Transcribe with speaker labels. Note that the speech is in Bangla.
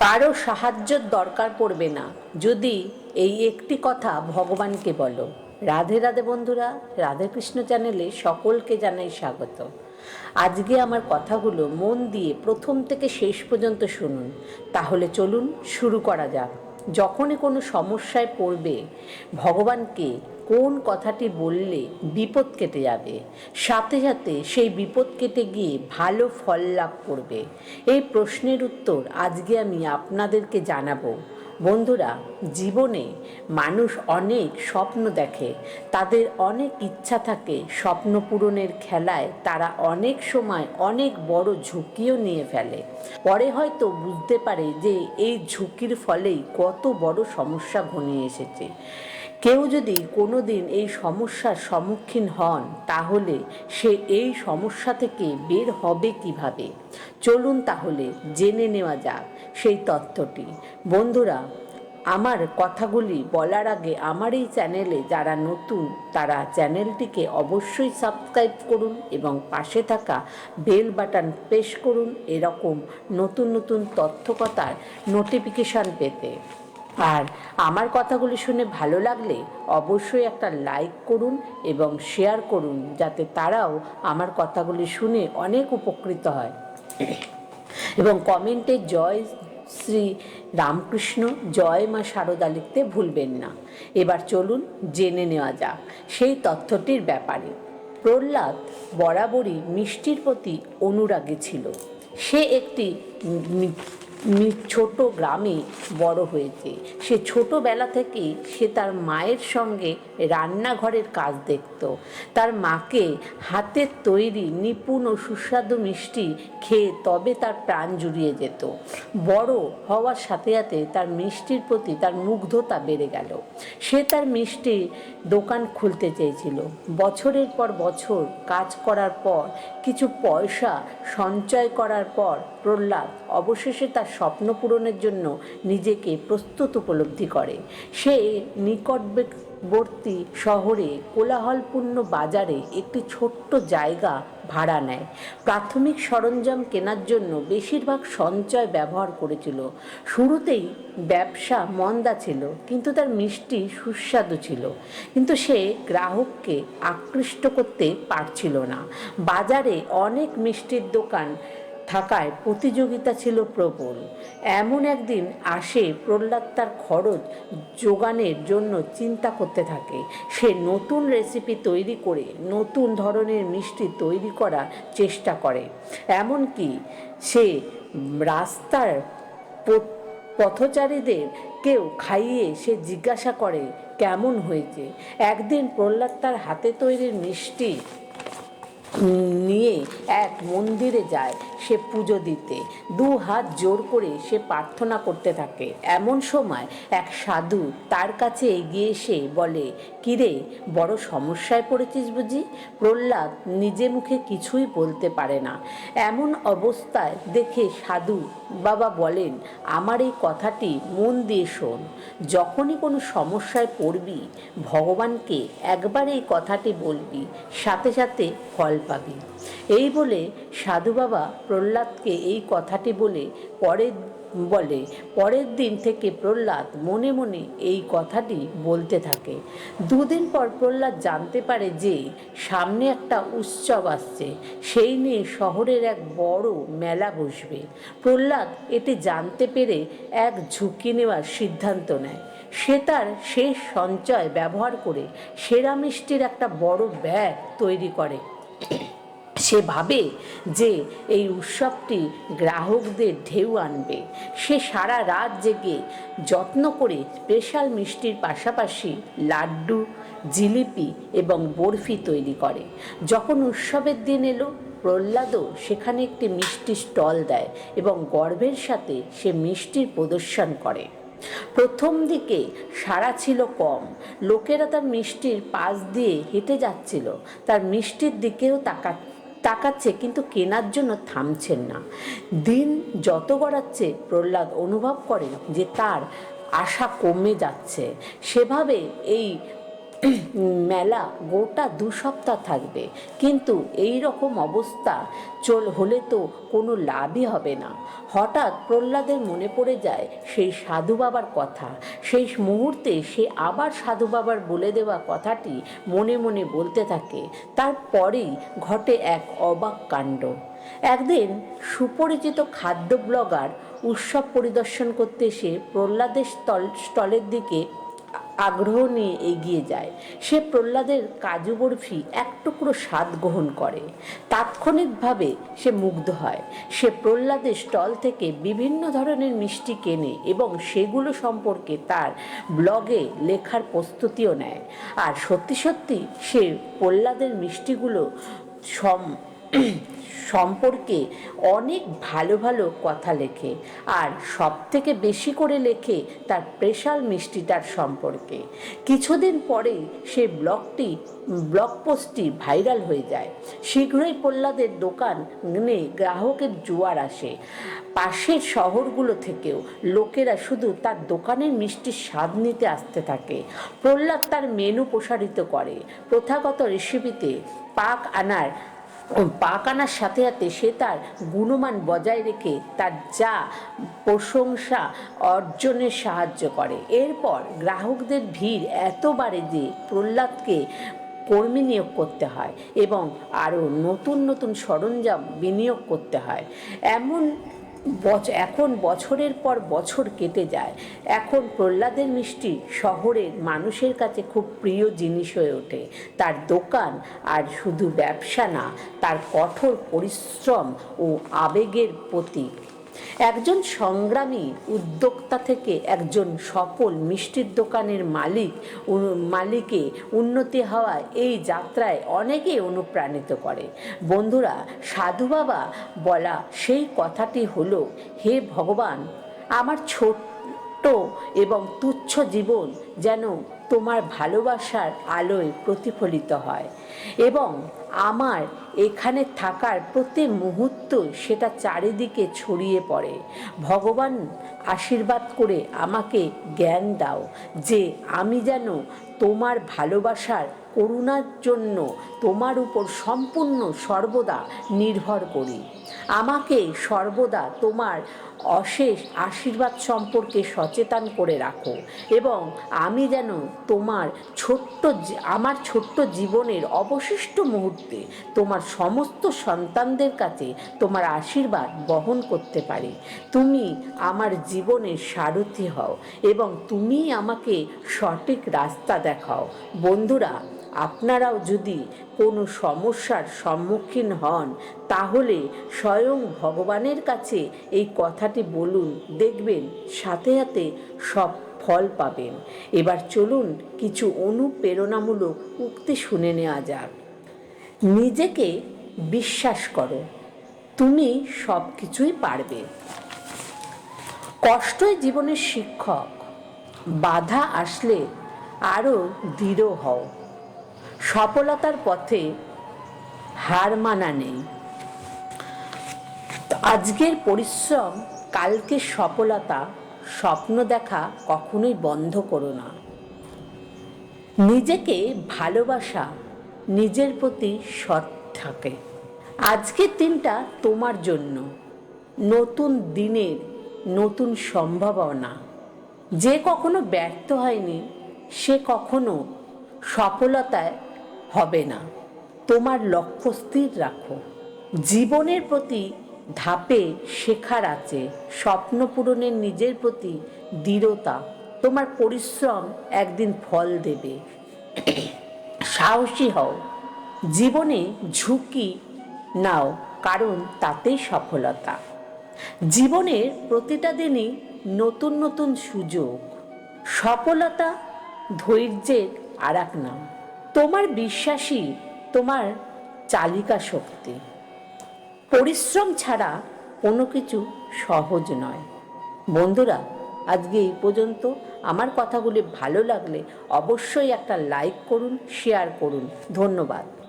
Speaker 1: কারও সাহায্যের দরকার পড়বে না। যদি এই একটি কথা ভগবানকে বলো। রাধে রাধে বন্ধুরা, রাধে কৃষ্ণ চ্যানেলে সকলকে জানাই স্বাগত। আজকে আমার কথাগুলো মন দিয়ে প্রথম থেকে শেষ পর্যন্ত শুনুন। তাহলে চলুন শুরু করা যাক। যখনই কোনো সমস্যায় পড়বে, ভগবানকে কোন কথাটি বললে বিপদ কেটে যাবে, সাথে সাথে সেই বিপদ কেটে গিয়ে ভালো ফল লাভ করবে? এই প্রশ্নের উত্তর আজকে আমি আপনাদেরকে জানাব। বন্ধুরা, জীবনে মানুষ অনেক স্বপ্ন দেখে। তাদের অনেক ইচ্ছা থাকে স্বপ্ন পূরণের খেলায়। তারা অনেক সময় অনেক বড় ঝুঁকিও নিয়ে ফেলে। পরে হয়তো বুঝতে পারে যে এই ঝুঁকির ফলেই কত বড় সমস্যা ঘনিয়ে এসেছে। কেউ যদি কোনো দিন এই সমস্যার সম্মুখীন হন, তাহলে সে এই সমস্যা থেকে বের হবে কীভাবে? চলুন তাহলে জেনে নেওয়া যাক সেই তথ্যটি। বন্ধুরা, আমার কথাগুলি বলার আগে আমার এই চ্যানেলে যারা নতুন, তারা চ্যানেলটিকে অবশ্যই সাবস্ক্রাইব করুন এবং পাশে থাকা বেল বাটন প্রেস করুন এরকম নতুন নতুন তথ্যকতার নোটিফিকেশান পেতে। আর আমার কথাগুলি শুনে ভালো লাগলে অবশ্যই একটা লাইক করুন এবং শেয়ার করুন, যাতে তারাও আমার কথাগুলি শুনে অনেক উপকৃত হয়। এবং কমেন্টে জয় শ্রী রামকৃষ্ণ, জয় মা সারদা লিখতে ভুলবেন না। এবার চলুন জেনে নেওয়া যাক সেই তথ্যটির ব্যাপারে। প্রহ্লাদ বরাবরই মিষ্টির প্রতি অনুরাগী ছিল। সে একটি ছোট গ্রামে বড় হয়েছে। সে ছোটবেলা থেকে সে তার মায়ের সঙ্গে রান্নাঘরের কাজ দেখত। তার মাকে হাতের তৈরি নিপুণ ও সুস্বাদু মিষ্টি খেয়ে তবে তার প্রাণ জুড়িয়ে যেত। বড় হওয়ার সাথে সাথে তার মিষ্টির প্রতি তার মুগ্ধতা বেড়ে গেল। সে তার মিষ্টি দোকান খুলতে চেয়েছিল। বছরের পর বছর কাজ করার পর, কিছু পয়সা সঞ্চয় করার পর প্রহ্লাদ অবশেষে তার স্বপ্ন পূরণের জন্য নিজেকে প্রস্তুত উপলব্ধি করে। সে নিকটবর্তী শহরে কোলাহলপূর্ণ বাজারে একটি ছোট্ট জায়গা ভাড়া নেয়। প্রাথমিক সরঞ্জাম কেনার জন্য বেশিরভাগ সঞ্চয় ব্যবহার করেছিল। শুরুতেই ব্যবসা মন্দা ছিল, কিন্তু তার মিষ্টি সুস্বাদু ছিল। কিন্তু সে গ্রাহককে আকৃষ্ট করতে পারছিল না। বাজারে অনেক মিষ্টির দোকান থাকায় প্রতিযোগিতা ছিল প্রবল। এমন একদিন আসে প্রহ্লাদ তার খরচ যোগানের জন্য চিন্তা করতে থাকে। সে নতুন রেসিপি তৈরি করে নতুন ধরনের মিষ্টি তৈরি করার চেষ্টা করে। এমনকি সে রাস্তার পথচারীদের কেউ খাইয়ে সে জিজ্ঞাসা করে, কেমন হয়েছে? একদিন প্রহ্লাদ তার হাতে তৈরির মিষ্টি নিয়ে এক মন্দিরে যায় সে পুজো দিতে। দু হাত জোর করে সে প্রার্থনা করতে থাকে। এমন সময় এক সাধু তার কাছে এগিয়ে এসে বলে, কিরে, বড় সমস্যায় পড়েছিস বুঝি? প্রহ্লাদ নিজে মুখে কিছুই বলতে পারে না। এমন অবস্থায় দেখে সাধু বাবা বলেন, আমার এই কথাটি মন দিয়ে শোন। যখনই কোনো সমস্যায় পড়বি, ভগবানকে একবার এই কথাটি বলবি। সাথে সাথে ফল পাবি। এই বলে সাধু বাবা প্রহ্লাদকে এই কথাটি বলে পরের বলে, পরের দিন থেকে প্রহ্লাদ মনে মনে এই কথাটি বলতে থাকে। দুদিন পর প্রহ্লাদ জানতে পারে যে সামনে একটা উৎসব আসছে। সেই নিয়ে শহরের এক বড় মেলা বসবে। প্রহ্লাদ এটি জানতে পেরে এক ঝুঁকি নেওয়ার সিদ্ধান্ত নেয়। সে তার শেষ সঞ্চয় ব্যবহার করে সেরা মিষ্টির একটা বড় ব্যাগ তৈরি করে। সে ভাবে যে এই উৎসবটি গ্রাহকদের ঢেউ আনবে। সে সারা রাত জেগে যত্ন করে স্পেশাল মিষ্টির পাশাপাশি লাড্ডু, জিলিপি এবং বরফি তৈরি করে। যখন উৎসবের দিন এলো, প্রহ্লাদও সেখানে একটি মিষ্টি স্টল দেয় এবং গর্বের সাথে সে মিষ্টির প্রদর্শন করে। প্রথম দিকে সাড়া ছিল কম। লোকেরা তার মিষ্টির পাশ দিয়ে হেঁটে যাচ্ছিল। তার মিষ্টির দিকেও তাকা তাকাচ্ছে কিন্তু কেনার জন্য থামছেন না। দিন যত গড়াচ্ছে, প্রহ্লাদ অনুভব করে যে তার আশা কমে যাচ্ছে। সেভাবে এই মেলা গোটা দু সপ্তাহ থাকবে। কিন্তু এই রকম অবস্থা, চল হলে তো কোনো লাভই হবে না। হঠাৎ প্রহ্লাদের মনে পড়ে যায় সেই সাধু বাবার কথা। সেই মুহূর্তে সে আবার সাধু বাবার বলে দেওয়া কথাটি মনে মনে বলতে থাকে। তারপরেই ঘটে এক অবাক কাণ্ড। একদিন সুপরিচিত খাদ্য ব্লগার উৎসব পরিদর্শন করতে এসে প্রহ্লাদের স্টল, স্টলের দিকে আগ্রহ নিয়ে এগিয়ে যায়। সে প্রহ্লাদের কাজু বরফি এক টুকরো স্বাদ গ্রহণ করে। তাৎক্ষণিকভাবে সে মুগ্ধ হয়। সে প্রহ্লাদের স্টল থেকে বিভিন্ন ধরনের মিষ্টি কেনে এবং সেগুলো সম্পর্কে তার ব্লগে লেখার প্রস্তুতিও নেয়। আর সত্যি সত্যি সে প্রহ্লাদের মিষ্টিগুলো সম সম্পর্কে অনেক ভালো ভালো কথা লেখে আর সব থেকে বেশি করে লেখে তার স্পেশাল মিষ্টিটার সম্পর্কে। কিছুদিন পরেই সে ব্লগটি, ব্লগ পোস্টটি ভাইরাল হয়ে যায়। শীঘ্রই প্রহ্লাদের দোকানে গ্রাহকের জোয়ার আসে। পাশের শহরগুলো থেকেও লোকেরা শুধু তার দোকানের মিষ্টির স্বাদ নিতে আসতে থাকে। প্রহ্লাদ তার মেনু প্রসারিত করে। প্রথাগত রেসিপিতে পাক আনার পাক আনার সাথে সাথে সে তার গুণমান বজায় রেখে তার যা প্রশংসা অর্জনে সাহায্য করে। এরপর গ্রাহকদের ভিড় এত বাড়ে যে প্রহ্লাদকে কর্মী নিয়োগ করতে হয় এবং আরও নতুন নতুন সরঞ্জাম বিনিয়োগ করতে হয়। এমন বছ এখন বছরের পর বছর কেটে যায়। এখন প্রহ্লাদের মিষ্টি শহরের মানুষের কাছে খুব প্রিয় জিনিস হয়ে ওঠে। তার দোকান আর শুধু ব্যবসা না, তার কঠোর পরিশ্রম ও আবেগের প্রতীক। একজন সংগ্রামী উদ্যোক্তা থেকে একজন সফল মিষ্টির দোকানের মালিক মালিকে উন্নতি হওয়া এই যাত্রায় অনেকে অনুপ্রাণিত করে। বন্ধুরা, সাধু বাবা বলা সেই কথাটি হলো, হে ভগবান, আমার ছোট্ট এবং তুচ্ছ জীবন যেন তোমার ভালোবাসার আলোয় প্রতিফলিত হয়। এবং আমার এখানে থাকার প্রতি মুহূর্ত সেটা চারিদিকে ছড়িয়ে পড়ে। ভগবান আশীর্বাদ করে আমাকে জ্ঞান দাও যে আমি যেন তোমার ভালোবাসার করুণার জন্য তোমার উপর সম্পূর্ণ সর্বদা নির্ভর করি। আমাকে সর্বদা তোমার অশেষ আশীর্বাদ সম্পর্কে সচেতন করে রাখো এবং আমি যেন তোমার ছোট্ট আমার ছোট্ট জীবনের অবশিষ্ট মুহূর্তে তোমার সমস্ত সন্তানদের কাছে তোমার আশীর্বাদ বহন করতে পারি। তুমি আমার জীবনের সারথি হও এবং তুমি আমাকে সঠিক রাস্তা দেখাও। বন্ধুরা আপনারাও যদি কোনো সমস্যার সম্মুখীন হন, তাহলে স্বয়ং ভগবানের কাছে এই কথাটি বলুন, দেখবেন সাথে সাথে সব ফল পাবেন। এবার চলুন কিছু অনুপ্রেরণামূলক উক্তি শুনে নেওয়া যাক। নিজেকে বিশ্বাস করো, তুমি সব কিছুই পারবে। কষ্টই জীবনের শিক্ষক, বাধা আসলে আরও দৃঢ় হও। সফলতার পথে হার মানা নেই। আজকের পরিশ্রম কালকের সফলতা, স্বপ্ন দেখা কখনোই বন্ধ করো না। নিজেকে ভালোবাসা, নিজের প্রতি সৎ থাকে। আজকের দিনটা তোমার জন্য। নতুন দিনের নতুন সম্ভাবনা। যে কখনো ব্যর্থ হয়নি, সে কখনো সফলতায় হবে না। তোমার লক্ষ্য স্থির রাখো। জীবনের প্রতি ধাপে শেখার আছে। স্বপ্ন পূরণের নিজের প্রতি দৃঢ়তা। তোমার পরিশ্রম একদিন ফল দেবে। সাহসী হও। জীবনে ঝুঁকি নাও, কারণ তাতেই সফলতা। জীবনের প্রতিটা দিনই নতুন নতুন সুযোগ। সফলতা ধৈর্যের আর এক নাম। তোমার বিশ্বাসই তোমার চালিকা শক্তি। পরিশ্রম ছাড়া কোনো কিছু সহজ নয়। বন্ধুরা, আজকে এই পর্যন্ত। আমার কথাগুলি ভালো লাগলে অবশ্যই একটা লাইক করুন শেয়ার করুন। ধন্যবাদ।